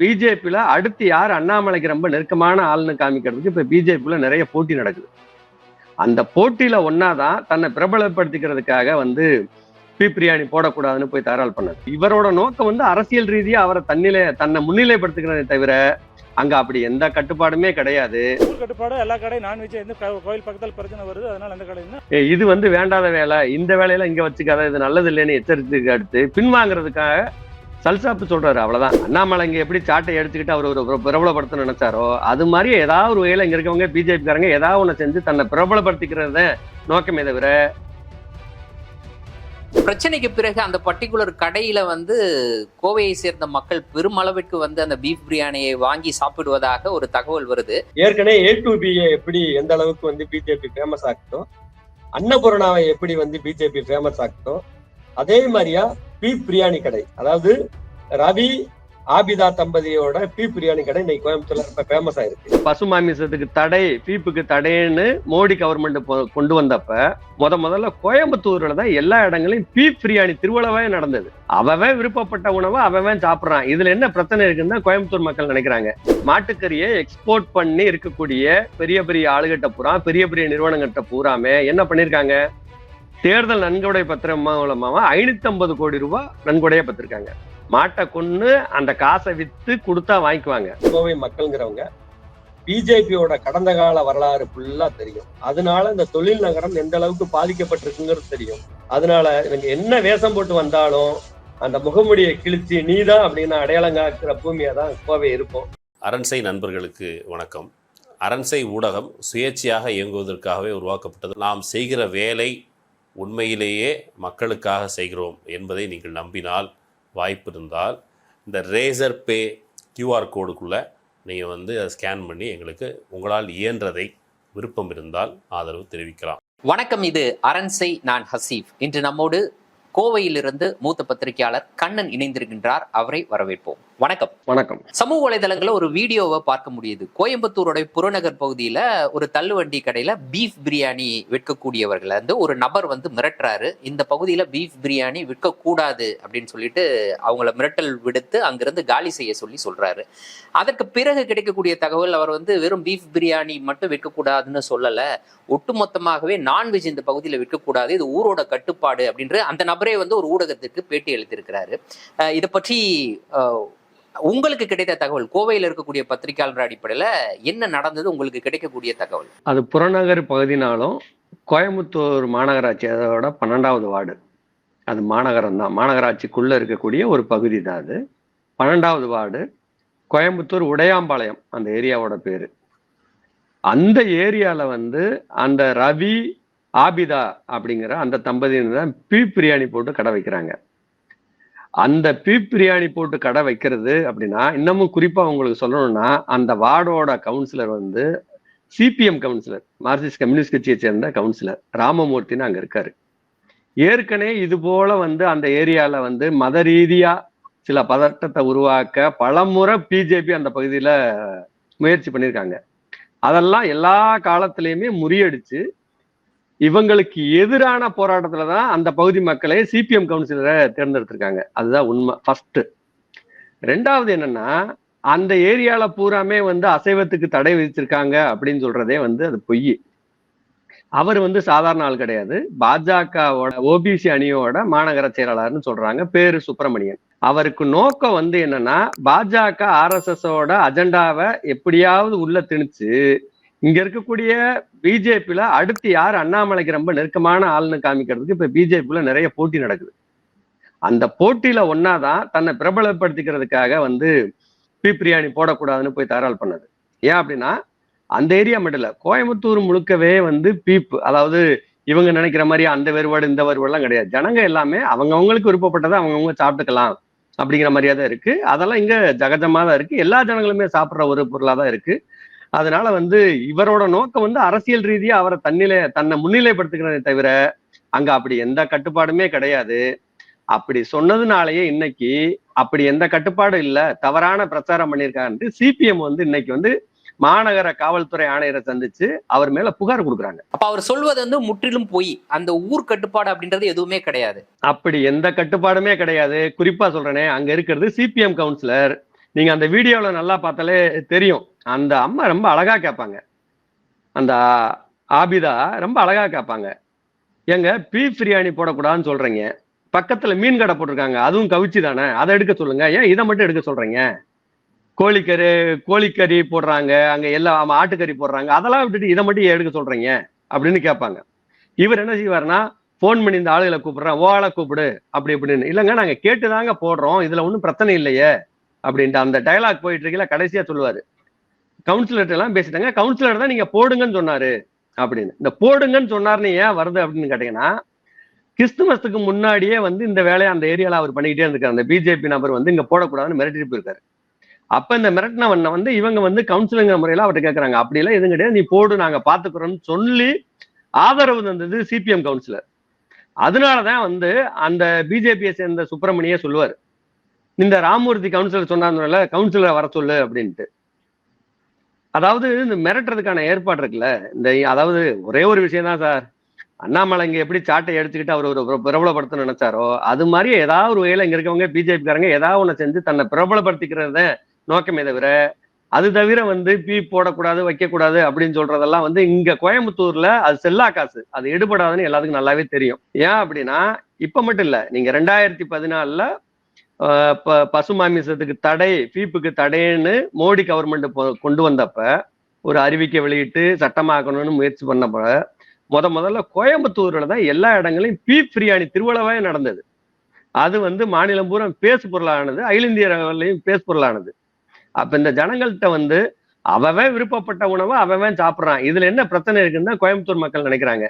பிஜேபியில அடுத்து யார் அண்ணாமலைக்கு ரொம்ப நெருக்கமான ஆள்னு காமிக்கிறதுக்கு இப்ப பிஜேபியில நிறைய போட்டி நடக்குது. அந்த போட்டியில ஒன்னாதான் தன்னை பிரபலப்படுத்திக்கிறதுக்காக வந்து பி பிரியாணி போடக்கூடாதுன்னு போய் தயாரால் பண்ணது இவரோட நோக்கம் வந்து அரசியல் ரீதியா அவரை தன்னிலை தன்னை முன்னிலைப்படுத்துகிறதே தவிர அங்க அப்படி எந்த கட்டுப்பாடுமே கிடையாது. கட்டுப்பாடு எல்லா கடையும் நான்வெஜ் எந்த கோயில் பக்கத்தில் பிரச்சனை வருது அதனால அந்த கடை இது வந்து வேண்டாத வேலை. இந்த வேலையில இங்க வச்சுக்காத இது நல்லது இல்லைன்னு எச்சரித்துக்கு அடுத்து பின்வாங்குறதுக்காக சல்சாப்பு சொல்றாரு அவ்வளவுதான். அண்ணாமலை இங்க எப்படி சாட்டை எடுத்துக்கிட்டு அவர் ஒரு பிர- பிரபலப்படுத்த நினைச்சாரோ அது மாதிரி ஏதாவது ஒரு வகையில இங்க இருக்கவங்க பிஜேபி காரங்க ஏதாவது ஒண்ணு செஞ்சு தன்னை பிரபலப்படுத்திக்கிறத நோக்கமே தவிர பிரச்சனைக்கு பிறகு அந்த பர்டிகுலர் கடையில வந்து கோவையை சேர்ந்த மக்கள் பெருமளவிற்கு வந்து அந்த பீஃப் பிரியாணியை வாங்கி சாப்பிடுவதாக ஒரு தகவல் வருது. ஏற்கனவே ஏ டு பி எப்படி எந்த அளவுக்கு வந்து பிஜேபி ஃபேமஸ் ஆகட்டும் அன்னபூர்ணாவை எப்படி வந்து பிஜேபி ஃபேமஸ் ஆகட்டும் அதே மாதிரியா பீஃப் பிரியாணி கடை அதாவது ரவி ஆபிதா தம்பதியோட பீப் பிரியாணி கடை இன்னைக்கு கோயம்புத்தூர்ல ஃபேமஸ் ஆயிருக்கு. பசு மாமிசத்துக்கு தடை பீப்புக்கு தடைன்னு மோடி கவர்மெண்ட் கொண்டு வந்தப்ப முத முதல்ல கோயம்புத்தூர்ல தான் எல்லா இடங்களையும் பீப் பிரியாணி திருவிழாவே நடந்தது. அவன் விருப்பப்பட்ட உணவை அவன் சாப்பிடுறான். இதுல என்ன பிரச்சனை இருக்குன்னு தான் கோயம்புத்தூர் மக்கள் நினைக்கிறாங்க. மாட்டுக்கறியை எக்ஸ்போர்ட் பண்ணி இருக்கக்கூடிய பெரிய பெரிய ஆளுகிட்ட பூரா பெரிய பெரிய நிறுவனங்கிட்ட பூராமே என்ன பண்ணிருக்காங்க? தேர்தல் நன்கொடை பத்திரம் மூலமாக ஐநூத்தி ஐம்பது கோடி ரூபாய் நன்கொடையை பத்திருக்காங்க. மாட்டை கொன்னு அந்த காசை வித்து கொடுத்தா வாங்கிக்குவாங்க. கோவை மக்கள்ங்கிறவங்க பிஜேபியோட கடந்த கால வரலாறு ஃபுல்லா தெரியும். அதனால இந்த தொழில் நகரம் எந்த அளவுக்கு பாதிக்கப்பட்டிருக்குங்கிறது தெரியும். அதனால இவங்க என்ன வேஷம் போட்டு வந்தாலும் அந்த முகமுடியை கிழிச்சு நீதான் அப்படின்னு அடையாளம் காக்கிற பூமியா தான் கோவை இருக்கும். அரண்சை நண்பர்களுக்கு வணக்கம். அரண்சை ஊடகம் சுயேட்சையாக இயங்குவதற்காகவே உருவாக்கப்பட்டது. நாம் செய்கிற வேலை உண்மையிலேயே மக்களுக்காக செய்கிறோம் என்பதை நீங்கள் நம்பினால் வாய்ப்பு இருந்தால் இந்த ரேசர் பே கியூஆர் கோடுக்குள்ளே நீங்கள் வந்து அதை ஸ்கேன் பண்ணி எங்களுக்கு உங்களால் இயன்றதை விருப்பம் இருந்தால் ஆதரவு தெரிவிக்கலாம். வணக்கம் இது அரண்சை நான் ஹசீஃப் இன்று நம்மோடு கோவையிலிருந்து மூத்த பத்திரிகையாளர் கண்ணன் இணைந்திருக்கின்றார். அவரை வரவேற்போம். வணக்கம். வணக்கம். சமூக வலைதளங்கள்ல ஒரு வீடியோவை பார்க்க முடியுது. கோயம்புத்தூரோட புறநகர் பகுதியில ஒரு தள்ளுவண்டி கடையில பீஃப் பிரியாணி விற்கக்கூடியவர்களை வந்து ஒரு நபர் வந்து மிரட்டுறாரு. இந்த பகுதியில பீஃப் பிரியாணி விற்கக்கூடாது அப்படின்னு சொல்லிட்டு அவங்கள மிரட்டல் விடுத்து அங்கிருந்து காலி செய்ய சொல்லி சொல்றாரு. அதற்கு பிறகு கிடைக்கக்கூடிய தகவல் அவர் வந்து வெறும் பீஃப் பிரியாணி மட்டும் விற்கக்கூடாதுன்னு சொல்லல. ஒட்டுமொத்தமாகவே நான்வெஜ் இந்த பகுதியில் விற்கக்கூடாது. இது ஊரோட கட்டுப்பாடு அப்படின்ற அந்த நபரே வந்து ஒரு ஊடகத்திற்கு பேட்டி அளித்திருக்கிறாரு. இதை பற்றி உங்களுக்கு கிடைத்த தகவல் கோவையில் இருக்கக்கூடிய பத்திரிகையாளர் அடிப்படையில் என்ன நடந்தது உங்களுக்கு கிடைக்கக்கூடிய தகவல்? அது புறநகர் பகுதினாலும் கோயம்புத்தூர் மாநகராட்சி அதோட பன்னெண்டாவது வார்டு. அது மாநகரம் தான். மாநகராட்சிக்குள்ளே இருக்கக்கூடிய ஒரு பகுதி தான் அது. பன்னெண்டாவது வார்டு கோயம்புத்தூர் உடையாம்பாளையம் அந்த ஏரியாவோட பேர். அந்த ஏரியாவில் வந்து அந்த ரவி ஆபிதா அப்படிங்கிற அந்த தம்பதியினர் தான் பி பிரியாணி போட்டு கடை வைக்கிறாங்க. அந்த பீப் பிரியாணி போட்டு கடை வைக்கிறது அப்படின்னா இன்னமும் குறிப்பா உங்களுக்கு சொல்லணும்னா அந்த வார்டோட கவுன்சிலர் வந்து சிபிஎம் கவுன்சிலர் மார்க்சிஸ்ட் கம்யூனிஸ்ட் கட்சியை சேர்ந்த கவுன்சிலர் ராமமூர்த்தின்னு அங்க இருக்காரு. ஏற்கனவே இது போல வந்து அந்த ஏரியால வந்து மத ரீதியா சில பதட்டத்தை உருவாக்க பலமுறை பிஜேபி அந்த பகுதியில முயற்சி பண்ணியிருக்காங்க. அதெல்லாம் எல்லா காலத்திலயுமே முறியடிச்சு இவங்களுக்கு எதிரான போராட்டத்துல தான் அந்த பகுதி மக்களை சிபிஎம் கவுன்சிலரை தேர்ந்தெடுத்திருக்காங்க. அதுதான் உண்மை ஃபர்ஸ்ட் ரெண்டாவது என்னன்னா அந்த ஏரியால பூராமே வந்து அசைவத்துக்கு தடை விதிச்சிருக்காங்க அப்படின்னு சொல்றதே வந்து அது பொய். அவர் வந்து சாதாரண ஆள் கிடையாது. பாஜகவோட ஓபிசி அணியோட மாநகர செயலாளர்னு சொல்றாங்க பேரு சுப்பிரமணியன். அவருக்கு நோக்கம் வந்து என்னன்னா பாஜக ஆர்எஸ்எஸோட அஜெண்டாவை எப்படியாவது உள்ள திணிச்சு இங்க இருக்கக்கூடிய பிஜேபியில அடுத்து யார் அண்ணாமலைக்கு ரொம்ப நெருக்கமான ஆள்னு காமிக்கிறதுக்கு இப்ப பிஜேபியில நிறைய போட்டி நடக்குது. அந்த போட்டியில ஒன்னாதான் தன்னை பிரபலப்படுத்திக்கிறதுக்காக வந்து பீ பிரியாணி போடக்கூடாதுன்னு போய் தயாரால் பண்ணது. ஏன் அப்படின்னா அந்த ஏரியா மட்டும் இல்ல கோயம்புத்தூர் முழுக்கவே வந்து பீப் அதாவது இவங்க நினைக்கிற மாதிரி அந்த வேறுபாடு இந்த வேறுபாடுலாம் கிடையாது. ஜனங்க எல்லாமே அவங்கவங்களுக்கு விருப்பப்பட்டதை அவங்கவுங்க சாப்பிட்டுக்கலாம் அப்படிங்கிற மாதிரியா தான் இருக்கு. அதெல்லாம் இங்க ஜகஜமா தான் இருக்கு. எல்லா ஜனங்களுமே சாப்பிட்ற ஒரு பொருளா தான் இருக்கு. அதனால வந்து இவரோட நோக்கம் வந்து அரசியல் ரீதியா அவரை தன்னிலை தன்னை முன்னிலைப்படுத்துகிறதே தவிர அங்க அப்படி எந்த கட்டுப்பாடுமே கிடையாது. அப்படி சொன்னதுனாலயே இன்னைக்கு அப்படி எந்த கட்டுப்பாடும் இல்ல. தவறான பிரச்சாரம் பண்ணியிருக்காருன்ட்டு சிபிஎம் வந்து இன்னைக்கு வந்து மாநகர காவல்துறை ஆணையரை சந்திச்சு அவர் மேல புகார் கொடுக்குறாங்க. அப்ப அவர் சொல்வது வந்து முற்றிலும் பொய். அந்த ஊர் கட்டுப்பாடு அப்படின்றது எதுவுமே கிடையாது. அப்படி எந்த கட்டுப்பாடுமே கிடையாது. குறிப்பா சொல்றேனே அங்க இருக்கிறது சிபிஎம் கவுன்சிலர் நீங்க அந்த வீடியோல நல்லா பார்த்தாலே தெரியும். அந்த அம்மா ரொம்ப அழகா கேட்பாங்க. அந்த ஆபிதா ரொம்ப அழகா கேட்பாங்க. எங்க பீஃப் பிரியாணி போடக்கூடாதுன்னு சொல்றீங்க. பக்கத்துல மீன் கடை போட்டிருக்காங்க. அதுவும் கவிச்சு தானே? அதை எடுக்க சொல்லுங்க. ஏன் இதை மட்டும் எடுக்க சொல்றீங்க? கோழிக்கறி கோழிக்கறி போடுறாங்க. அங்க எல்லாம் ஆட்டுக்கறி போடுறாங்க. அதெல்லாம் விட்டுட்டு இதை மட்டும் ஏன் எடுக்க சொல்றீங்க? அப்படின்னு கேட்பாங்க. இவர் என்ன செய்வாருன்னா ஃபோன் பண்ணி இந்த ஆளுகளை கூப்பிடுறேன். ஓ ஆளை கூப்பிடு. அப்படி இப்படின்னு. இல்லைங்க நாங்கள் கேட்டு தாங்க போடுறோம். இதில் ஒன்றும் பிரச்சனை இல்லையே. அப்படின்ட்டு அந்த டைலாக் போயிட்டு இருக்கல கடைசியாக சொல்லுவார். கவுன்சிலர்கிட்ட எல்லாம் பேசிட்டாங்க. கவுன்சிலர் தான் நீங்க போடுங்கன்னு சொன்னாரு அப்படின்னு. இந்த போடுங்கன்னு சொன்னார்னு ஏன் வருது அப்படின்னு கேட்டீங்கன்னா கிறிஸ்துமஸுக்கு முன்னாடியே வந்து இந்த வேலையை அந்த ஏரியால அவர் பண்ணிக்கிட்டே இருந்திருக்காரு. அந்த பிஜேபி நபர் வந்து இங்க போடக்கூடாதுன்னு மிரட்டிட்டு போயிருக்காரு. அப்ப இந்த மிரட்டினவண்ண வந்து இவங்க வந்து கவுன்சிலிங் முறையில அவர்கிட்ட கேட்கறாங்க அப்படியெல்லாம் எதுவும் கிடையாது. நீ போடு நாங்க பாத்துக்கிறோம்னு சொல்லி ஆதரவு தந்தது சிபிஎம் கவுன்சிலர் அதனாலதான் வந்து அந்த பிஜேபியை சேர்ந்த சுப்பிரமணியே சொல்லுவார். இந்த ராமூர்த்தி கவுன்சிலர் சொன்னார்ல கவுன்சிலரை வர சொல்லு அப்படின்ட்டு. அதாவது இந்த மிரட்டுறதுக்கான ஏற்பாடு இருக்குல்ல? இந்த அதாவது ஒரே ஒரு விஷயம் தான் சார். அண்ணாமலை இங்க எப்படி சாட்டை எடுத்துக்கிட்டு அவர் ஒரு பிரபலப்படுத்த நினைச்சாரோ அது மாதிரி ஏதாவது ஒரு வகையில இங்க இருக்கவங்க பிஜேபிக்காரங்க ஏதாவது ஒண்ணு செஞ்சு தன்னை பிரபலப்படுத்திக்கிறத நோக்கமே தவிர அது தவிர வந்து பீ போடக்கூடாது வைக்கக்கூடாது அப்படின்னு சொல்றதெல்லாம் வந்து இங்க கோயம்புத்தூர்ல அது செல்லா காசு. அது எடுபடாதுன்னு எல்லாத்துக்கும் நல்லாவே தெரியும். ஏன் அப்படின்னா இப்ப மட்டும் இல்ல நீங்க ரெண்டாயிரத்தி பதினாலுல பசுமாமிசத்துக்கு தடை பீப்புக்கு தடைன்னு மோடி கவர்மெண்ட் கொண்டு வந்தப்ப ஒரு அறிவிக்கை வெளியிட்டு சட்டமாக்கணும்னு முயற்சி பண்ணப்ப முத முதல்ல கோயம்புத்தூர்ல தான் எல்லா இடங்களையும் பீப் பிரியாணி திருவிழாவே நடந்தது. அது வந்து மாநிலம் பூரா பேசு பொருளானது அகில இந்திய அளவுலயும் பேசு பொருளானது. அப்ப இந்த ஜனங்கள்கிட்ட வந்து அவன் விருப்பப்பட்ட உணவை அவன் சாப்பிடுறான். இதுல என்ன பிரச்சனை இருக்குன்னு தான் கோயம்புத்தூர் மக்கள் நினைக்கிறாங்க.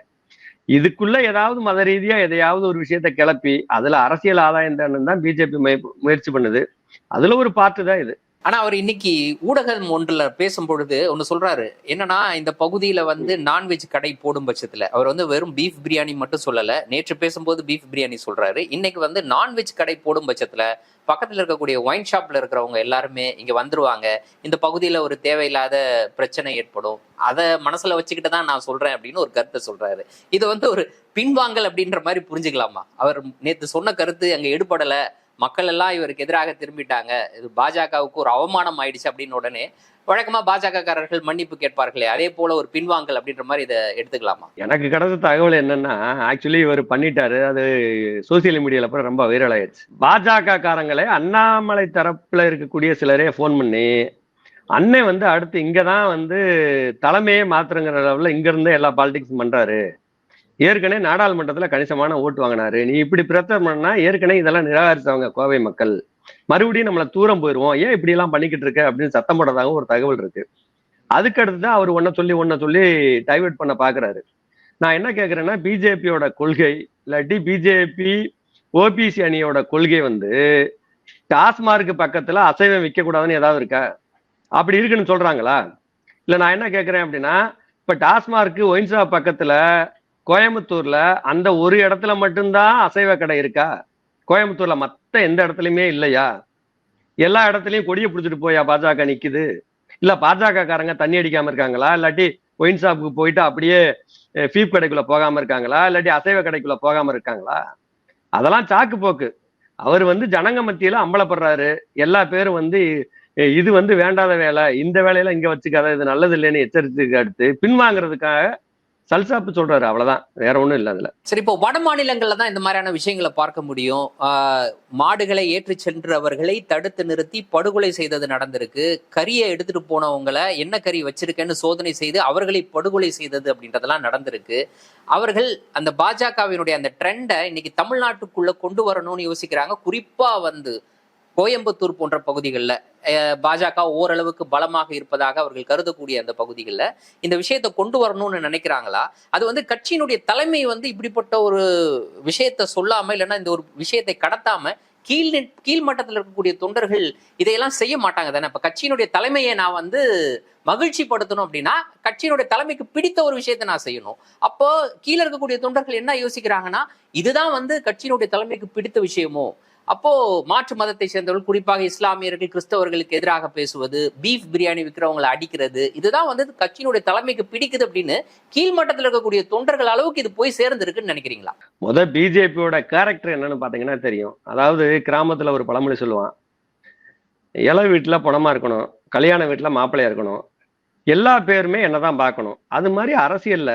இதுக்குள்ள ஏதாவது மத ரீதியா எதையாவது ஒரு விஷயத்த கிளப்பி அதுல அரசியல் ஆதாயம் தான் பிஜேபி முயற்சி பண்ணுது. அதுல ஒரு பார்ட்டு தான் இது. ஆனா அவர் இன்னைக்கு ஊடகம் ஒன்றுல பேசும் பொழுது ஒன்னு சொல்றாரு. என்னன்னா இந்த பகுதியில வந்து நான்வெஜ் கடை போடும் பட்சத்துல அவர் வந்து வெறும் பீஃப் பிரியாணி மட்டும் சொல்லல நேற்று பேசும்போது பீஃப் பிரியாணி சொல்றாரு. இன்னைக்கு வந்து நான்வெஜ் கடை போடும் பட்சத்துல பக்கத்துல இருக்கக்கூடிய ஒயின் ஷாப்ல இருக்கிறவங்க எல்லாருமே இங்க வந்துருவாங்க. இந்த பகுதியில ஒரு தேவையில்லாத பிரச்சனை ஏற்படும். அதை மனசுல வச்சுக்கிட்டு தான் நான் சொல்றேன் அப்படின்னு ஒரு கருத்தை சொல்றாரு. இது வந்து ஒரு பின்வாங்கல் அப்படின்ற மாதிரி புரிஞ்சுக்கலாமா? அவர் நேத்து சொன்ன கருத்து அங்க எடுபடலை. மக்கள் எல்லாம் இவருக்கு எதிராக திரும்பிட்டாங்க. இது பாஜகவுக்கு ஒரு அவமானம் ஆயிடுச்சு அப்படின்னு உடனே வழக்கமா பாஜக காரர்கள் மன்னிப்பு கேட்பார்களே அதே போல ஒரு பின்வாங்கல் அப்படின்ற மாதிரி இதை எடுத்துக்கலாமா? எனக்கு கிடைச்ச தகவல் என்னன்னா ஆக்சுவலி இவர் பண்ணிட்டாரு அது சோசியல் மீடியால அப்புறம் ரொம்ப வைரல் ஆயிடுச்சு. பாஜக காரங்களே அண்ணாமலை தரப்புல இருக்கக்கூடிய சிலரே ஃபோன் பண்ணி அண்ணன் வந்து அடுத்து இங்கதான் வந்து தலைமையே மாத்துறங்கிற அளவில் இங்க இருந்தே எல்லா பாலிடிக்ஸ் பண்றாரு. ஏற்கனவே நாடாளுமன்றத்துல கணிசமான ஓட்டு வாங்கினாரு. நீ இப்படி பிரச்சாரம் பண்ணா ஏற்கனவே இதெல்லாம் நிராகரித்தவங்க கோவை மக்கள். மறுபடியும் நம்மள தூரம் போயிருவோம். ஏன் இப்படி எல்லாம் பண்ணிக்கிட்டு இருக்க? அப்படின்னு சத்தம் போடுறதாக ஒரு தகவல் இருக்கு. அதுக்கு அடுத்து தான் அவர் ஒன்ன சொல்லி ஒன்ன சொல்லி டைவர்ட் பண்ண பாக்குறாரு. நான் என்ன கேக்குறேன்னா பிஜேபியோட கொள்கை இல்லாட்டி பிஜேபி ஓபிசி அணியோட கொள்கை வந்து டாஸ்மார்க் பக்கத்துல அசைவம் விற்க கூடாதுன்னு ஏதாவது இருக்கா? அப்படி இருக்குன்னு சொல்றாங்களா? இல்ல நான் என்ன கேக்குறேன் அப்படின்னா இப்ப டாஸ்மார்க் ஒயின்சா பக்கத்துல கோயம்புத்தூர்ல அந்த ஒரு இடத்துல மட்டும்தான் அசைவ கடை இருக்கா? கோயம்புத்தூர்ல மத்த எந்த இடத்துலயுமே இல்லையா? எல்லா இடத்துலயும் கொடியை பிடிச்சிட்டு போயா பாஜக நிக்குது. இல்ல பாஜக காரங்க தண்ணி அடிக்காம இருக்காங்களா? இல்லாட்டி ஒயின் ஷாப்புக்கு போயிட்டு அப்படியே ஃபீப் கடைக்குள்ள போகாம இருக்காங்களா? இல்லாட்டி அசைவ கடைக்குள்ள போகாம இருக்காங்களா? அதெல்லாம் சாக்கு போக்கு. அவர் வந்து ஜனங்க மத்தியில அம்பலப்படுறாரு. எல்லா பேரும் வந்து இது வந்து வேண்டாத வேலை. இந்த வேலையில இங்க வச்சுக்காத. இது நல்லது இல்லைன்னு எச்சரித்து அடுத்து பின்வாங்குறதுக்காக சல்சாப்பு சொல்றாரு அவ்வளவுதான். வேற ஒண்ணும் இல்ல அதுல. சரி இப்போ வட மாநிலங்கள்ல தான் இந்த மாதிரியான விஷயங்களை பார்க்க முடியும். மாடுகளை ஏற்றி சென்றவர்களை தடுத்து நிறுத்தி படுகொலை செய்தது நடந்திருக்கு. கரியை எடுத்துட்டு போனவங்களை என்ன கறி வச்சிருக்கேன்னு சோதனை செய்து அவர்களை படுகொலை செய்தது அப்படின்றதெல்லாம் நடந்திருக்கு. அவர்கள் அந்த பாஜகவினுடைய அந்த ட்ரெண்டை இன்னைக்கு தமிழ்நாட்டுக்குள்ள கொண்டு வரணும்னு யோசிக்கிறாங்க. குறிப்பா வந்து கோயம்புத்தூர் போன்ற பகுதிகளில் பாஜக ஓரளவுக்கு பலமாக இருப்பதாக அவர்கள் கருதக்கூடிய அந்த பகுதிகளில் இந்த விஷயத்தை கொண்டு வரணும்னு நினைக்கிறாங்களா? அது வந்து கட்சியினுடைய தலைமை வந்து இப்படிப்பட்ட ஒரு விஷயத்தை சொல்லாம இல்லைன்னா இந்த ஒரு விஷயத்தை கடத்தாம கீழ் கீழ்மட்டத்தில் இருக்கக்கூடிய தொண்டர்கள் இதையெல்லாம் செய்ய மாட்டாங்க தானே. இப்போ கட்சியினுடைய தலைமையை நான் வந்து மகிழ்ச்சி படுத்தணும் அப்படின்னா கட்சியினுடைய தலைமைக்கு பிடித்த ஒரு விஷயத்தை நான் செய்யணும். அப்போ கீழே இருக்கக்கூடிய தொண்டர்கள் என்ன யோசிக்கிறாங்கன்னா இதுதான் வந்து கட்சியினுடைய தலைமைக்கு பிடித்த விஷயமோ? அப்போ மாற்று மதத்தை சேர்ந்தவர்கள் குறிப்பாக இஸ்லாமியர்கள் கிறிஸ்தவர்களுக்கு எதிராக பேசுவது பீஃப் பிரியாணி விற்கிறவங்களை அடிக்கிறது இதுதான் வந்து கட்சியினுடைய தலைமைக்கு பிடிக்குது அப்படின்னு கீழ்மட்டத்தில் இருக்கக்கூடிய தொண்டர்கள் அளவுக்கு இது போய் சேர்ந்திருக்குன்னு நினைக்கிறீங்களா? முத பிஜேபியோட கேரக்டர் என்னன்னு பாத்தீங்கன்னா தெரியும். அதாவது கிராமத்துல ஒரு பழமொழி சொல்லுவான். இலை வீட்டுல பணமா இருக்கணும் கல்யாண வீட்டுல மாப்பிள்ளையா இருக்கணும். எல்லா பேருமே என்னதான் பார்க்கணும். அது மாதிரி அரசியல்ல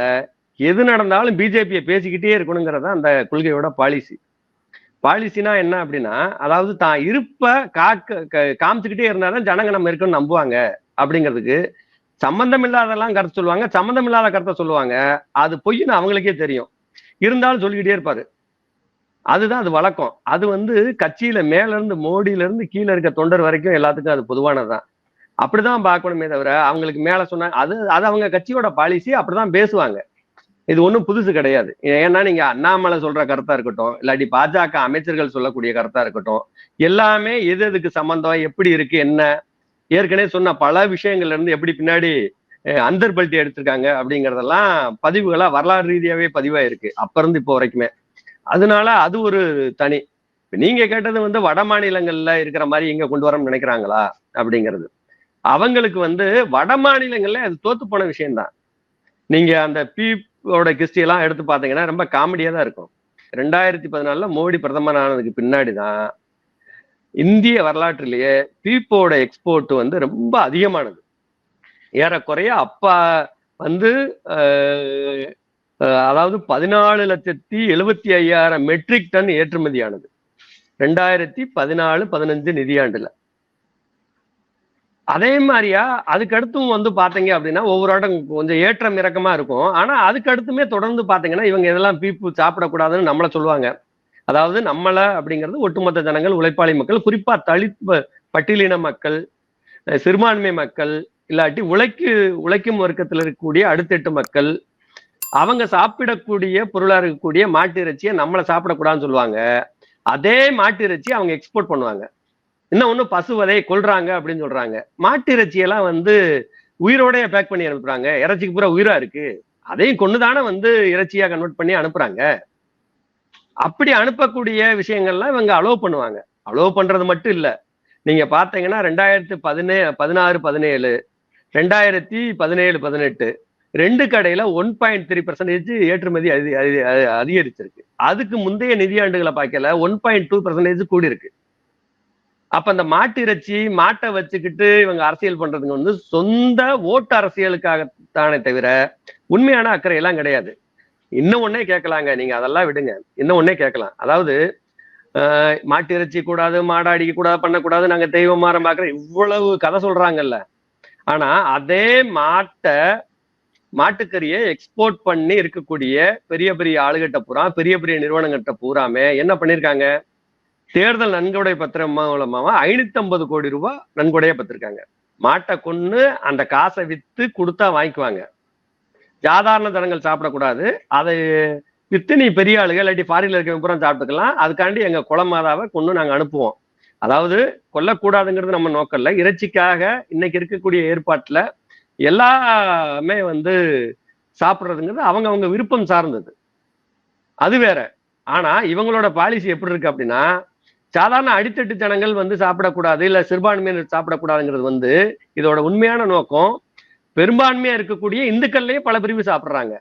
எது நடந்தாலும் பிஜேபியை பேசிக்கிட்டே இருக்கணுங்கிறதா அந்த கொள்கையோட பாலிசி பாலிசினா என்ன அப்படின்னா அதாவது தான் இருப்ப காக்க க- காமிச்சுக்கிட்டே இருந்தாதான் ஜனங்க நம்ம இருக்குன்னு நம்புவாங்க. அப்படிங்கிறதுக்கு சம்பந்தம் இல்லாதெல்லாம் கருத்து சொல்லுவாங்க. சம்பந்தம் இல்லாத கருத்தை சொல்லுவாங்க. அது பொய்ன்னு அவங்களுக்கே தெரியும். இருந்தாலும் சொல்லிக்கிட்டே இருப்பாரு. அதுதான் அது வழக்கம். அது வந்து கட்சியில மேல இருந்து மோடியில இருந்து கீழே இருக்க தொண்டர் வரைக்கும் எல்லாத்துக்கும் அது பொதுவானதுதான். அப்படிதான் பார்க்கணுமே தவிர அவங்களுக்கு மேல சொன்னா அது அது அவங்க கட்சியோட பாலிசி அப்படிதான் பேசுவாங்க. இது ஒன்றும் புதுசு கிடையாது. ஏன்னா நீங்க அண்ணாமலை சொல்ற கருத்தா இருக்கட்டும் இல்லாட்டி பாஜக அமைச்சர்கள் சொல்லக்கூடிய கருத்தா இருக்கட்டும் எல்லாமே எது எதுக்கு சம்பந்தம் எப்படி இருக்கு என்ன? ஏற்கனவே சொன்ன பல விஷயங்கள்ல இருந்து எப்படி பின்னாடி அந்தர்பல்ட்டி எடுத்திருக்காங்க அப்படிங்கறதெல்லாம் பதிவுகளா வரலாறு ரீதியாவே பதிவா இருக்கு அப்ப இருந்து இப்போ வரைக்குமே. அதனால அது ஒரு தனி. நீங்க கேட்டது வந்து வட மாநிலங்கள்ல இருக்கிற மாதிரி இங்க கொண்டு வரணும்னு நினைக்கிறாங்களா? அப்படிங்கிறது. அவங்களுக்கு வந்து வட மாநிலங்கள்ல அது தோத்து போன விஷயம்தான். நீங்க அந்த ஓட கிஸ்டி எல்லாம் எடுத்து பார்த்தீங்கன்னா ரொம்ப காமெடியா தான் இருக்கும். ரெண்டாயிரத்தி பதினாலில் மோடி பிரதமர் ஆனதுக்கு பின்னாடி தான் இந்திய வரலாற்றிலேயே பீப்போட எக்ஸ்போர்ட் வந்து ரொம்ப அதிகமானது. ஏறக்குறைய அப்பா வந்து அதாவது பதினாலு லட்சத்தி எழுபத்தி ஐயாயிரம் மெட்ரிக் டன் ஏற்றுமதியானது. ரெண்டாயிரத்தி பதினாலு பதினஞ்சு நிதியாண்டுல. அதே மாதிரியா அதுக்கடுத்தும் வந்து பாத்தீங்க அப்படின்னா ஒவ்வொரு இடம் கொஞ்சம் ஏற்றம் இறக்கமா இருக்கும். ஆனா அதுக்கடுத்துமே தொடர்ந்து பாத்தீங்கன்னா இவங்க இதெல்லாம் பீப்பு சாப்பிடக்கூடாதுன்னு நம்மள சொல்லுவாங்க. அதாவது நம்மள அப்படிங்கிறது ஒட்டுமொத்த ஜனங்கள் உழைப்பாளி மக்கள் குறிப்பா தலித் பட்டியலின மக்கள் சிறுபான்மை மக்கள் இல்லாட்டி உழைக்கு உழைக்கும் வர்க்கத்தில் இருக்கக்கூடிய அடுத்தெட்டு மக்கள் அவங்க சாப்பிடக்கூடிய பொருளாக இருக்கக்கூடிய மாட்டு இறைச்சியை நம்மளை சாப்பிடக்கூடாதுன்னு சொல்லுவாங்க. அதே மாட்டு இறைச்சி அவங்க எக்ஸ்போர்ட் பண்ணுவாங்க. இன்னும் ஒண்ணு பசுவதை கொல்றாங்க அப்படின்னு சொல்றாங்க. மாட்டு இறைச்சியெல்லாம் வந்து உயிரோடய பேக் பண்ணி அனுப்புறாங்க. இறைச்சிக்கு பூரா உயிரா இருக்கு. அதையும் கொண்டுதானே வந்து இறைச்சியா கன்வெர்ட் பண்ணி அனுப்புறாங்க. அப்படி அனுப்பக்கூடிய விஷயங்கள்லாம் இவங்க அலோவ் பண்ணுவாங்க. அலோவ் பண்றது மட்டும் இல்ல. நீங்க பாத்தீங்கன்னா ரெண்டாயிரத்தி பதினே பதினாறு பதினேழு ரெண்டாயிரத்தி பதினேழு பதினெட்டு ரெண்டு கடையில ஒன் பாயிண்ட் த்ரீ பர்சன்டேஜ் ஏற்றுமதி அதி அதி- அதிகரிச்சிருக்கு. அதுக்கு முந்தைய நிதியாண்டுகளை பார்க்கல ஒன் பாயிண்ட் டூ பர்சன்டேஜ் கூடி இருக்கு அப்ப அந்த மாட்டு இறைச்சி மாட்டை வச்சுக்கிட்டு இவங்க அரசியல் பண்றதுங்க வந்து சொந்த ஓட்டு அரசியலுக்காகத்தானே தவிர உண்மையான அக்கறை எல்லாம் கிடையாது. இன்னும் ஒன்னே கேட்கலாங்க. நீங்க அதெல்லாம் விடுங்க. இன்னும் ஒன்னே கேட்கலாம். அதாவது ஆஹ், மாட்டு இறைச்சி கூடாது மாடை அடிக்க கூடாது பண்ணக்கூடாது நாங்க தெய்வம் மாறம் பாக்குறோம். இவ்வளவு கதை சொல்றாங்கல்ல. ஆனா அதே மாட்டை மாட்டுக்கறியை எக்ஸ்போர்ட் பண்ணி இருக்கக்கூடிய பெரிய பெரிய ஆளுகிட்ட பூரா பெரிய பெரிய நிறுவனங்கிட்ட பூராமே என்ன பண்ணிருக்காங்க? தேர்தல் நன்கொடை பத்திரம் மூலமாக ஐநூத்தி ஐம்பது கோடி ரூபாய் நன்கொடையா பத்திருக்காங்க. மாட்டை கொன்று அந்த காசை வித்து கொடுத்தா வாங்கிக்குவாங்க. சாதாரண ஜனங்கள் சாப்பிடக்கூடாது. அதை வித்து நீ பெரிய ஆளுங்க இல்லாட்டி ஃபாரின்ல இருக்க பூரா சாப்பிட்டுக்கலாம். அதுக்காண்டி எங்க குளமாதாவை கொண்டு நாங்க அனுப்புவோம். அதாவது கொல்லக்கூடாதுங்கிறது நம்ம நோக்கம் இறைச்சிக்காக இன்னைக்கு இருக்கக்கூடிய ஏற்பாட்டுல எல்லாமே வந்து சாப்பிட்றதுங்கிறது அவங்க அவங்க விருப்பம் சார்ந்தது. அது வேற. ஆனா இவங்களோட பாலிசி எப்படி இருக்கு அப்படின்னா சாதாரண அடித்தட்டு ஜனங்கள் வந்து சாப்பிடக்கூடாது இல்ல சிறுபான்மையினர் சாப்பிடக்கூடாதுங்கிறது வந்து இதோட உண்மையான நோக்கம். பெரும்பான்மையா இருக்கக்கூடிய இந்துக்கள்லயே பல பிரிவு சாப்பிடுறாங்க.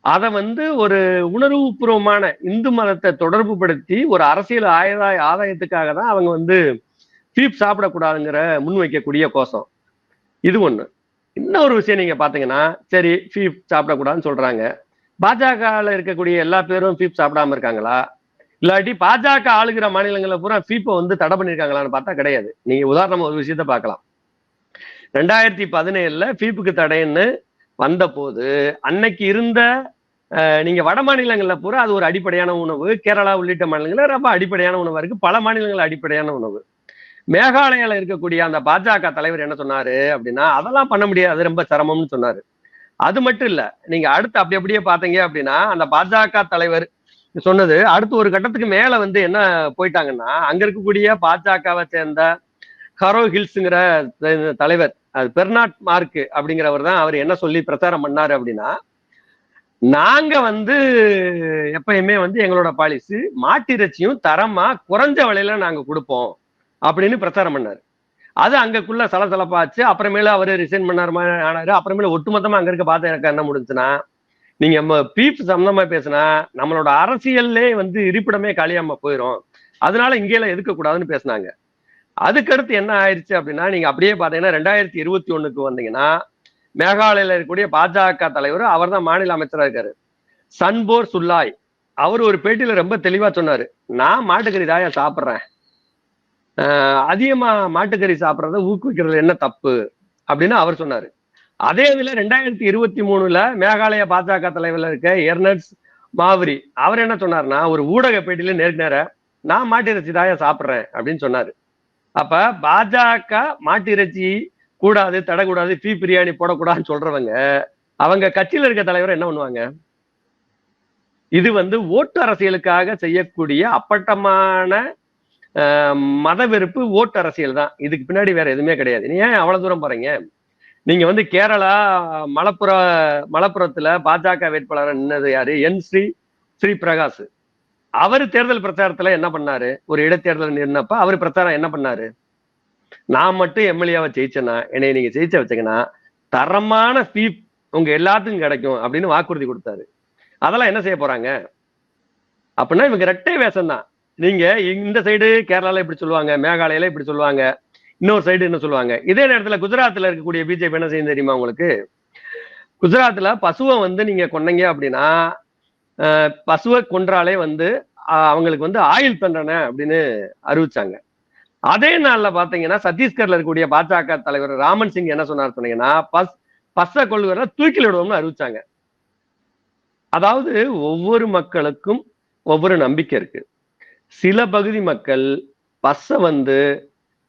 அதை வந்து ஒரு உணர்வுபூர்வமான இந்து மதத்தை தொடர்பு படுத்தி ஒரு அரசியல் ஆயதாய ஆதாயத்துக்காக தான் அவங்க வந்து பீப் சாப்பிடக்கூடாதுங்கிற முன்வைக்கக்கூடிய கோஷம். இது ஒண்ணு. இன்னொரு விஷயம் நீங்க பாத்தீங்கன்னா சரி பீப் சாப்பிடக்கூடாதுன்னு சொல்றாங்க. பாஜகவில் இருக்கக்கூடிய எல்லா பேரும் பீப் சாப்பிடாம இருக்காங்களா? இல்லாட்டி பாஜக ஆளுகிற மாநிலங்களை பூரா பீப்பை வந்து தடை பண்ணிருக்காங்களான்னு பார்த்தா கிடையாது. நீங்க உதாரணமா ஒரு விஷயத்த பார்க்கலாம். ரெண்டாயிரத்தி பதினேழுல பீப்புக்கு தடைன்னு வந்த போது அன்னைக்கு இருந்த நீங்க வட மாநிலங்கள்ல பூரா அது ஒரு அடிப்படையான உணவு. கேரளா உள்ளிட்ட மாநிலங்கள்ல ரொம்ப அடிப்படையான உணவா இருக்கு. பல மாநிலங்கள் அடிப்படையான உணவு. மேகாலயால இருக்கக்கூடிய அந்த பாஜக தலைவர் என்ன சொன்னாரு அப்படின்னா அதெல்லாம் பண்ண முடியாது. ரொம்ப சிரமம்னு சொன்னாரு. அது மட்டும் இல்ல நீங்க அடுத்து அப்படி அப்படியே பாத்தீங்க அப்படின்னா அந்த பாஜக தலைவர் சொன்னது. அடுத்து ஒரு கட்டத்துக்கு மேல வந்து என்ன போயிட்டாங்கன்னா அங்க இருக்கக்கூடிய பாஜகவை சேர்ந்த ஹரோ ஹில்ஸுங்கிற தலைவர் அது பெர்னாட் மார்க் அப்படிங்கிறவர் தான் அவர் என்ன சொல்லி பிரச்சாரம் பண்ணாரு அப்படின்னா நாங்க வந்து எப்பயுமே வந்து எங்களோட பாலிசி மாட்டிறைச்சியும் தரமா குறைஞ்ச விலையில நாங்க கொடுப்போம் அப்படின்னு பிரச்சாரம் பண்ணாரு. அது அங்கக்குள்ள சலசலப்பாச்சு. அப்புறமேல அவரு ரிசைன் பண்ணாரு மாதிரி ஆனாரு. அப்புறமேல ஒட்டுமொத்தமா அங்க இருக்க பார்த்து எனக்கு என்ன முடிஞ்சுன்னா நீங்க நம்ம பீப் சம்பந்தமா பேசினா நம்மளோட அரசியல்லே வந்து இருப்பிடமே காலியாம போயிடும் அதனால இங்கேயெல்லாம் எதுக்க கூடாதுன்னு பேசினாங்க. அதுக்கடுத்து என்ன ஆயிடுச்சு அப்படின்னா நீங்க அப்படியே பாத்தீங்கன்னா ரெண்டாயிரத்தி இருபத்தி ஒண்ணுக்கு வந்தீங்கன்னா மேகாலயில இருக்கக்கூடிய பாஜக தலைவர் அவர் தான் மாநில அமைச்சரா இருக்காரு. சன்போர் சுல்லாய். அவர் ஒரு பேட்டியில ரொம்ப தெளிவா சொன்னாரு. நான் மாட்டுக்கறி தாயா சாப்பிட்றேன். அதிகமா மாட்டுக்கறி சாப்பிட்றத ஊக்குவிக்கிறது என்ன தப்பு? அப்படின்னு அவர் சொன்னாரு. அதே இதுல ரெண்டாயிரத்தி இருபத்தி மூணுல மேகாலய பாஜக தலைவர்ல இருக்க எர்னட்ஸ் மாவரி அவர் என்ன சொன்னாருன்னா ஒரு ஊடக பேட்டியில நேருக்கு நேர நான் மாட்டு இறைச்சி தாயா சாப்பிட்றேன்? அப்படின்னு சொன்னாரு. அப்ப பாஜக மாட்டு இறைச்சி கூடாது தடக்கூடாது பீ பிரியாணி போடக்கூடாதுன்னு சொல்றவங்க அவங்க கட்சியில இருக்க தலைவர் என்ன பண்ணுவாங்க? இது வந்து ஓட்டு அரசியலுக்காக செய்யக்கூடிய அப்பட்டமான ஆஹ், மத வெறுப்பு ஓட்டு அரசியல் தான். இதுக்கு பின்னாடி வேற எதுவுமே கிடையாது. நீ ஏன் அவ்வளவு தூரம் போறீங்க? நீங்க வந்து கேரளா மலப்புற மலப்புறத்துல பாஜக வேட்பாளர் நின்னது யாரு? என் ஸ்ரீ ஸ்ரீ பிரகாஷ். அவர் தேர்தல் பிரச்சாரத்துல என்ன பண்ணாரு? ஒரு இடைத்தேர்தல் நின்னப்ப அவர் பிரச்சாரம் என்ன பண்ணாரு? நான் மட்டும் எம்எல்ஏவை ஜெயிச்சேன்னா என்னை நீங்க ஜெயிச்ச வச்சீங்கன்னா தரமான ஃபீப் உங்க எல்லாத்துக்கும் கிடைக்கும் அப்படின்னு வாக்குறுதி கொடுத்தாரு. அதெல்லாம் என்ன செய்ய போறாங்க? அப்படின்னா இவங்க ரெட்டை வேஷம் தான் நீங்க இந்த சைடு கேரளால இப்படி சொல்லுவாங்க மேகாலயில இப்படி சொல்லுவாங்க. இன்னொரு சைடு என்ன சொல்லுவாங்க? இதே நேரத்துல குஜராத்ல இருக்கக்கூடிய பிஜேபி என்ன செய்யும் தெரியுமா உங்களுக்கு? குஜராத்ல பசுவை வந்து நீங்க கொண்டீங்க அப்படின்னா பசுவை கொன்றாலே வந்து அவங்களுக்கு வந்து ஆயுள் தண்டனை அப்படின்னு அறிவிச்சாங்க. அதே நாள்ல பாத்தீங்கன்னா சத்தீஸ்கர்ல இருக்கக்கூடிய பாஜக தலைவர் ராமன் சிங் என்ன சொன்னார் சொன்னீங்கன்னா பஸ் பஸ்ஸை கொள்வரை தூக்கில் விடுவோம்னு அறிவிச்சாங்க. அதாவது ஒவ்வொரு மக்களுக்கும் ஒவ்வொரு நம்பிக்கை இருக்கு. சில பகுதி மக்கள் பஸ்ஸை வந்து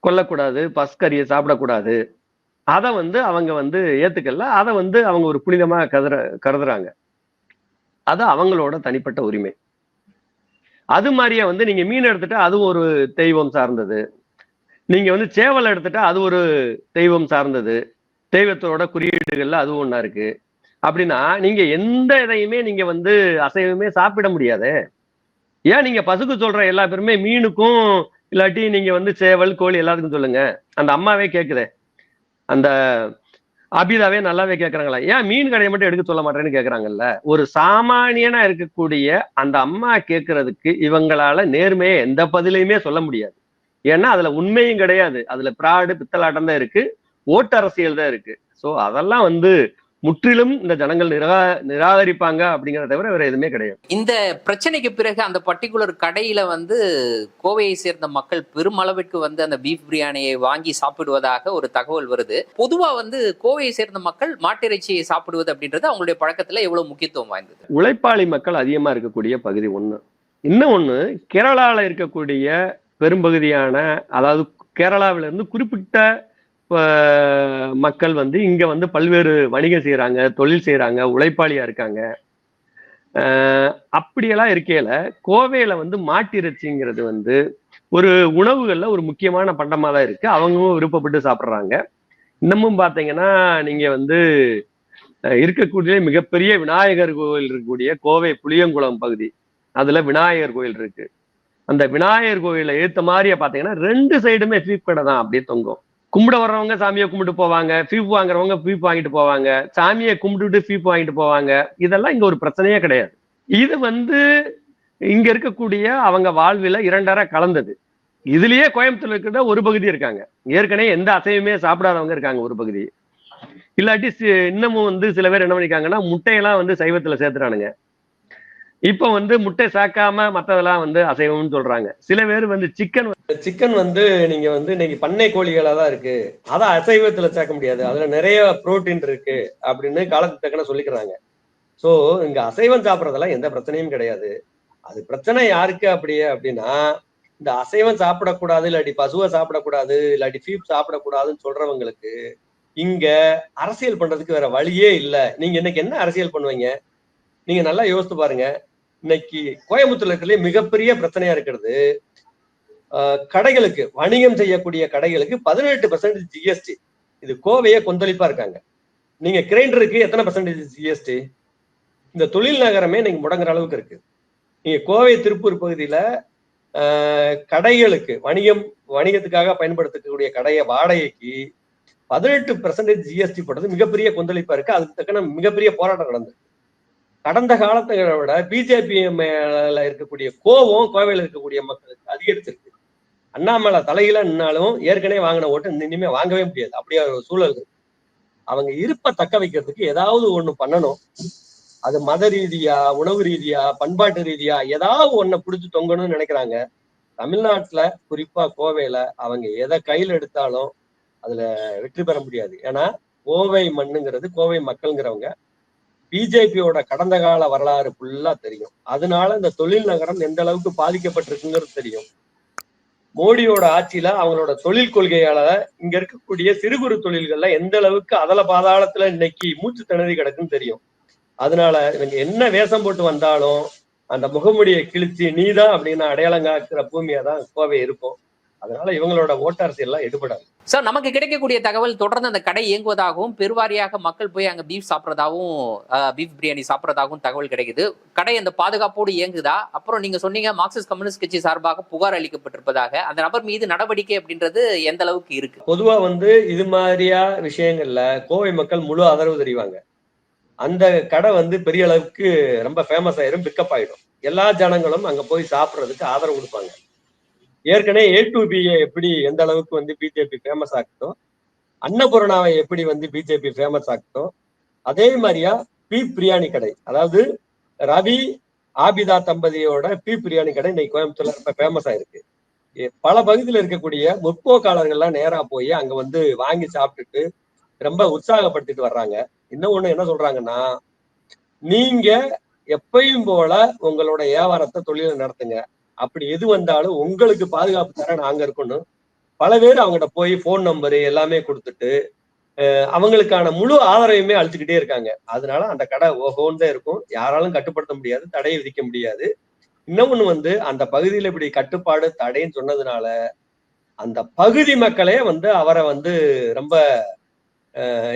கொல்லக்கூடாது பஸ்கரியை சாப்பிடக்கூடாது. அதை வந்து அவங்க வந்து ஏத்துக்கல. அதை வந்து அவங்க ஒரு புனிதமா கருதுற கருதுறாங்க. அது அவங்களோட தனிப்பட்ட உரிமை. அது மாதிரியே வந்து நீங்க மீன் எடுத்துட்டா அது ஒரு தெய்வம் சார்ந்தது. நீங்க வந்து சேவல் எடுத்துட்டா அது ஒரு தெய்வம் சார்ந்தது. தெய்வத்தோட குறியீடுகள்ல அது ஒண்ணா இருக்கு. அப்படின்னா நீங்க எந்த இதையுமே நீங்க வந்து அசைவமே சாப்பிட முடியாது. ஏன் நீங்க பசுக்கு சொல்ற எல்லா பேருமே மீனுக்கும் இல்லாட்டி நீங்க வந்து சேவல் கோழி எல்லாத்துக்கும் சொல்லுங்க. அந்த அம்மாவே கேக்குதே. அந்த அபிதாவே நல்லாவே கேட்கறாங்களா ஏன் மீன் கடையை மட்டும் எடுக்க சொல்ல மாட்டேன்னு கேட்கறாங்கல்ல ஒரு சாமானியனா இருக்கக்கூடிய அந்த அம்மா கேட்கறதுக்கு இவங்களால நேர்மையை எந்த பதிலையுமே சொல்ல முடியாது. ஏன்னா அதுல உண்மையும் கிடையாது. அதுல பிராடு பித்தலாட்டம் தான் இருக்கு. ஓட்டு அரசியல் தான் இருக்கு. ஸோ அதெல்லாம் வந்து முற்றிலும் இந்த ஜனங்கள் நிரா நிராகரிப்பாங்க அப்படிங்கிறத தவிர வேற எதுவுமே கிடையாது. இந்த பிரச்சனைக்கு பிறகு அந்த பர்டிகுலர் கடையில வந்து கோவையை சேர்ந்த மக்கள் பெருமளவிற்கு வந்து அந்த பீஃப் பிரியாணியை வாங்கி சாப்பிடுவதாக ஒரு தகவல் வருது. பொதுவா வந்து கோவையை சேர்ந்த மக்கள் மாட்டிறைச்சியை சாப்பிடுவது அப்படின்றது அவங்களுடைய பழக்கத்துல எவ்வளவு முக்கியத்துவம் வாய்ந்தது? உழைப்பாளி மக்கள் அதிகமா இருக்கக்கூடிய பகுதி ஒண்ணு. இன்னும் ஒண்ணு கேரளால இருக்கக்கூடிய பெரும்பகுதியான அதாவது கேரளாவில இருந்து குறிப்பிட்ட மக்கள் வந்து இங்க வந்து பல்வேறு வணிகம் செய்யறாங்க தொழில் செய்யறாங்க உழைப்பாளியா இருக்காங்க. அப்படியெல்லாம் இருக்கையில கோவையில வந்து மாட்டிறைச்சிங்கிறது வந்து ஒரு உணவுகள்ல ஒரு முக்கியமான பண்டமா தான் இருக்கு. அவங்களும் விருப்பப்பட்டு சாப்பிடுறாங்க. இன்னமும் பாத்தீங்கன்னா நீங்க வந்து இருக்கக்கூடிய மிகப்பெரிய விநாயகர் கோவில் இருக்கக்கூடிய கோவை புளியங்குளம் பகுதி. அதுல விநாயகர் கோயில் இருக்கு. அந்த விநாயகர் கோயிலை ஏத்த மாதிரியே பாத்தீங்கன்னா ரெண்டு சைடுமே ஸ்வீட் கடை தான் அப்படியே தொங்கும். கும்பிட வர்றவங்க சாமியை கும்பிட்டு போவாங்க ஃபீப் வாங்குறவங்க ஃபீப் வாங்கிட்டு போவாங்க சாமியை கும்பிட்டுட்டு ஃபீப் வாங்கிட்டு போவாங்க. இதெல்லாம் இங்க ஒரு பிரச்சனையே கிடையாது. இது வந்து இங்க இருக்கக்கூடிய அவங்க வாழ்வில இரண்டரை கலந்தது. இதுலயே கோயம்புத்தூர்ல இருக்கிற ஒரு பகுதி இருக்காங்க. ஏற்கனவே எந்த அசைவுமே சாப்பிடாதவங்க இருக்காங்க ஒரு பகுதி. இல்லாட்டி இன்னமும் வந்து சில பேர் என்ன பண்ணிருக்காங்கன்னா முட்டையெல்லாம் வந்து சைவத்துல சேர்த்துறானுங்க. இப்போ வந்து முட்டை சாக்காம மற்றதெல்லாம் வந்து அசைவம்னு சொல்றாங்க. சில பேர் வந்து சிக்கன் சிக்கன் வந்து நீங்க வந்து இன்னைக்கு பண்ணை கோழிகளா தான் இருக்கு. அதான் அசைவத்துல சேர்க்க முடியாது. அதுல நிறைய புரோட்டீன் இருக்கு அப்படின்னு காலத்துக்கு தக்கன சொல்லிக்கிறாங்க. ஸோ இங்க அசைவம் சாப்பிட்றதெல்லாம் எந்த பிரச்சனையும் கிடையாது. அது பிரச்சனை யாருக்கு அப்படியே அப்படின்னா இந்த அசைவம் சாப்பிடக்கூடாது இல்லாட்டி பசுவை சாப்பிடக்கூடாது இல்லாட்டி ஃபீப் சாப்பிடக்கூடாதுன்னு சொல்றவங்களுக்கு இங்க அரசியல் பண்றதுக்கு வேற வழியே இல்லை. நீங்க இன்னைக்கு என்ன அரசியல் பண்ணுவீங்க? நீங்க நல்லா யோசித்து பாருங்க. இன்னைக்கு கோயம்புத்தூர்ல இருக்கிறதுலே மிகப்பெரிய பிரச்சனையா இருக்கிறது கடைகளுக்கு வணிகம் செய்யக்கூடிய கடைகளுக்கு பதினெட்டு பர்சன்டேஜ் ஜிஎஸ்டி இது கோவையே கொந்தளிப்பா இருக்காங்க. நீங்க கிரைண்டருக்கு எத்தனை பர்சன்டேஜ் ஜிஎஸ்டி இந்த தொழில் நகரமே நீங்க முடங்குற அளவுக்கு இருக்கு. நீங்க கோவை திருப்பூர் பகுதியில ஆஹ், கடைகளுக்கு வணிகம் வணிகத்துக்காக பயன்படுத்தக்கூடிய கடையை வாடகைக்கு பதினெட்டு பர்சன்டேஜ் ஜிஎஸ்டி போட்டது மிகப்பெரிய கொந்தளிப்பா இருக்கு. அதுக்கு தக்கன மிகப்பெரிய போராட்டம் நடந்தது கடந்த காலத்தை விட பிஜேபி மேல இருக்கக்கூடிய கோபம் கோவையில் இருக்கக்கூடிய மக்களுக்கு அதிகரிச்சிருக்கு. அண்ணாமலை தலையில நின்னாலும் ஏற்கனவே வாங்கின ஓட்டு இனிமே வாங்கவே முடியாது. அப்படியே ஒரு சூழல் இருக்கு. அவங்க இருப்ப தக்க வைக்கிறதுக்கு ஏதாவது ஒண்ணு பண்ணணும். அது மத ரீதியா உணவு ரீதியா பண்பாட்டு ரீதியா ஏதாவது ஒண்ண புடிச்சு தொங்கணும்னு நினைக்கிறாங்க. தமிழ்நாட்டுல குறிப்பா கோவையில அவங்க எதை கையில எடுத்தாலும் அதுல வெற்றி பெற முடியாது. ஏன்னா கோவை மண்ணுங்கிறது கோவை மக்கள்ங்கிறவங்க பிஜேபியோட கடந்த கால வரலாறு ஃபுல்லா தெரியும். அதனால இந்த தொழில் நகரம் எந்த அளவுக்கு பாதிக்கப்பட்டிருக்குங்கிறது தெரியும். மோடியோட ஆட்சியில அவங்களோட தொழில் கொள்கையால இங்க இருக்கக்கூடிய சிறு குறு தொழில்கள்ல எந்த அளவுக்கு அதல பாதாளத்துல இன்னைக்கு மூச்சு திணறி கிடக்குன்னு தெரியும். அதனால இவங்க என்ன வேஷம் போட்டு வந்தாலும் அந்த முகமுடியை கிழிச்சு நீதான் அப்படின்னு அடையாளம் காக்கிற பூமியா தான் கோவை இருக்கும். அதனால இவங்களோட ஓட்டரசியல் எல்லாம் எடுபடாது. சார் நமக்கு கிடைக்கக்கூடிய தகவல் தொடர்ந்து அந்த கடை இயங்குவதாகவும் பெருவாரியாக மக்கள் போய் அங்க பீஃப் சாப்பிட்றதாகவும் பீஃப் பிரியாணி சாப்பிட்றதாகவும் தகவல் கிடைக்குது. கடை அந்த பாதுகாப்போடு இயங்குதா? அப்புறம் நீங்க சொன்னீங்க மார்க்சிஸ்ட் கம்யூனிஸ்ட் கட்சி சார்பாக புகார் அளிக்கப்பட்டிருப்பதாக. அந்த நபர் மீது நடவடிக்கை அப்படின்றது எந்த அளவுக்கு இருக்கு? பொதுவா வந்து இது மாதிரியா விஷயங்கள்ல கோவை மக்கள் முழு ஆதரவு தெரிவாங்க. அந்த கடை வந்து பெரிய அளவுக்கு ரொம்ப ஃபேமஸ் ஆயிரும் பிக்கப் ஆயிடும். எல்லா ஜனங்களும் அங்க போய் சாப்பிடுறதுக்கு ஆதரவு கொடுப்பாங்க. ஏற்கனவே ஏ டு பியை எப்படி எந்த அளவுக்கு வந்து பிஜேபி ஃபேமஸ் ஆகுதோ அன்னபூர்ணாவை எப்படி வந்து பிஜேபி ஃபேமஸ் ஆகுதோ அதே மாதிரியா பி பிரியாணி கடை. அதாவது ரவி ஆபிதா தம்பதியோட பி பிரியாணி கடை இன்னைக்கு கோயம்புத்தூர்ல ரொம்ப ஃபேமஸ் ஆயிருக்கு. பல பகுதியில் இருக்கக்கூடிய முற்போக்காளர்கள்லாம் நேரா போய் அங்க வந்து வாங்கி சாப்பிட்டுட்டு ரொம்ப உற்சாகப்படுத்திட்டு வர்றாங்க. இன்னும் ஒண்ணு என்ன சொல்றாங்கன்னா நீங்க எப்பயும் போல உங்களோட வியாபாரத்தை தொழிலை நடத்துங்க. அப்படி எது வந்தாலும் உங்களுக்கு பாதுகாப்பு தர நாங்க இருக்கணும். பல பேர் அவங்ககிட்ட போய் போன் நம்பரு எல்லாமே கொடுத்துட்டு அவங்களுக்கான முழு ஆதரவையுமே அழிச்சுக்கிட்டே இருக்காங்க. அதனால அந்த கடை ஓஹோன்னு தான் இருக்கும். யாராலும் கட்டுப்படுத்த முடியாது தடை விதிக்க முடியாது. இன்னொன்னு வந்து அந்த பகுதியில இப்படி கட்டுப்பாடு தடைன்னு சொன்னதுனால அந்த பகுதி மக்களே வந்து அவரை வந்து ரொம்ப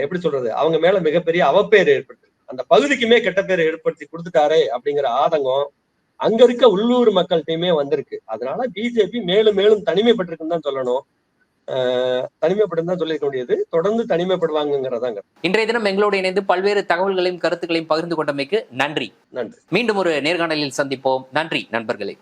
எப்படி சொல்றது அவங்க மேல மிகப்பெரிய அவப்பேர் ஏற்படுத்து அந்த பகுதிக்குமே கெட்ட பேர் ஏற்படுத்தி கொடுத்துட்டாரே அப்படிங்கிற ஆதங்கம் அங்க இருக்க உள்ளூர் மக்கள்கிட்டயுமே வந்திருக்கு. அதனால பிஜேபி மேலும் மேலும் தனிமைப்பட்டிருக்குன்னு தான் சொல்லணும். அஹ், தனிமைப்பட்டு தான் சொல்லியிருக்க முடியாது தொடர்ந்து தனிமைப்படுவாங்கிறதாங்க இன்றைய தினம் எங்களோடு இணைந்து பல்வேறு தகவல்களையும் கருத்துக்களையும் பகிர்ந்து கொண்டமைக்கு நன்றி. நன்றி. மீண்டும் ஒரு நேர்காணலில் சந்திப்போம். நன்றி நண்பர்களே.